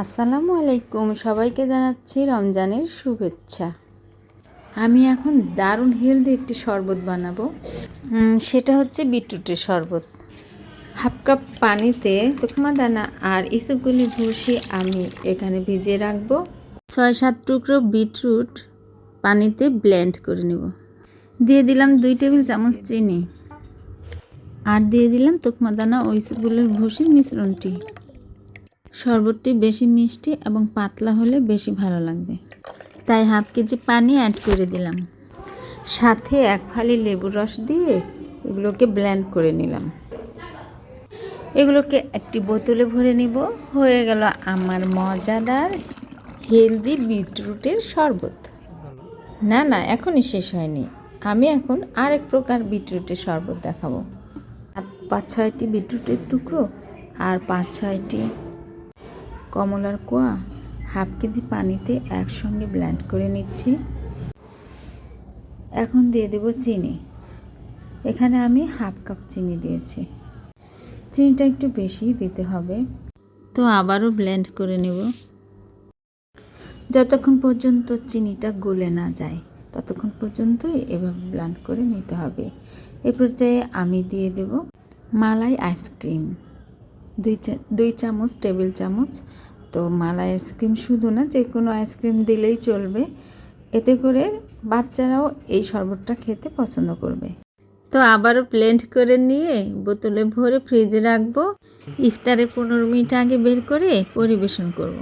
আসসালামু আলাইকুম। সবাইকে জানাচ্ছি রমজানের শুভেচ্ছা। আমি এখন দারুণ হেলদি একটি শরবত বানাবো। সেটা হচ্ছে বিটরুটের শরবত। হাফ কাপ পানিতে তুকমা দানা আর ইসবগুলি ভুসি আমি এখানে ভিজিয়ে রাখব। ছয় সাত টুকরো বিটরুট পানিতে ব্লেন্ড করে নেব। দিয়ে দিলাম দুই টেবিল চামচ চিনি। আর দিয়ে দিলাম তুকমা দানা ও ইসবগুলির ভুসির মিশ্রণটি। শরবতটি বেশি মিষ্টি এবং পাতলা হলে বেশি ভালো লাগবে। তাই হাফ কেজি পানি অ্যাড করে দিলাম। সাথে এক ফালি লেবুর রস দিয়ে এগুলোকে ব্লেন্ড করে নিলাম। এগুলোকে একটি বোতলে ভরে নিব। হয়ে গেল আমার মজাদার হেলদি বিটরুটের শরবত। না না, এখনই শেষ হয়নি। আমি এখন আরেক প্রকার বিটরুটের শরবত দেখাবো। পাঁচ ছয়টি বিটরুটের টুকরো আর পাঁচ ছয়টি কমলার কোয়া হাফ কেজি পানিতে একসঙ্গে ব্ল্যান্ড করে নিচ্ছি। এখন দিয়ে দেব চিনি। এখানে আমি হাফ কাপ চিনি দিয়েছি। চিনিটা একটু বেশি দিতে হবে। তো আবারও ব্লেন্ড করে নেব। যতক্ষণ পর্যন্ত চিনিটা গলে না যায়, ততক্ষণ পর্যন্ত এভাবে ব্লেন্ড করে নিতে হবে। এ পর্যায়ে আমি দিয়ে দেব মালাই আইসক্রিম। দুই চা, দুই চামচ টেবিল চামচ। তো মালা আইসক্রিম শুধু না যে কোনো আইসক্রিম দিলেই চলবে। এতে করে বাচ্চারাও এই শরবতটা খেতে পছন্দ করবে। তো আবারও প্লেন্ট করে নিয়ে বোতলে ভরে ফ্রিজে রাখব। ইফতারে পনেরো মিনিট আগে বের করে পরিবেশন করব।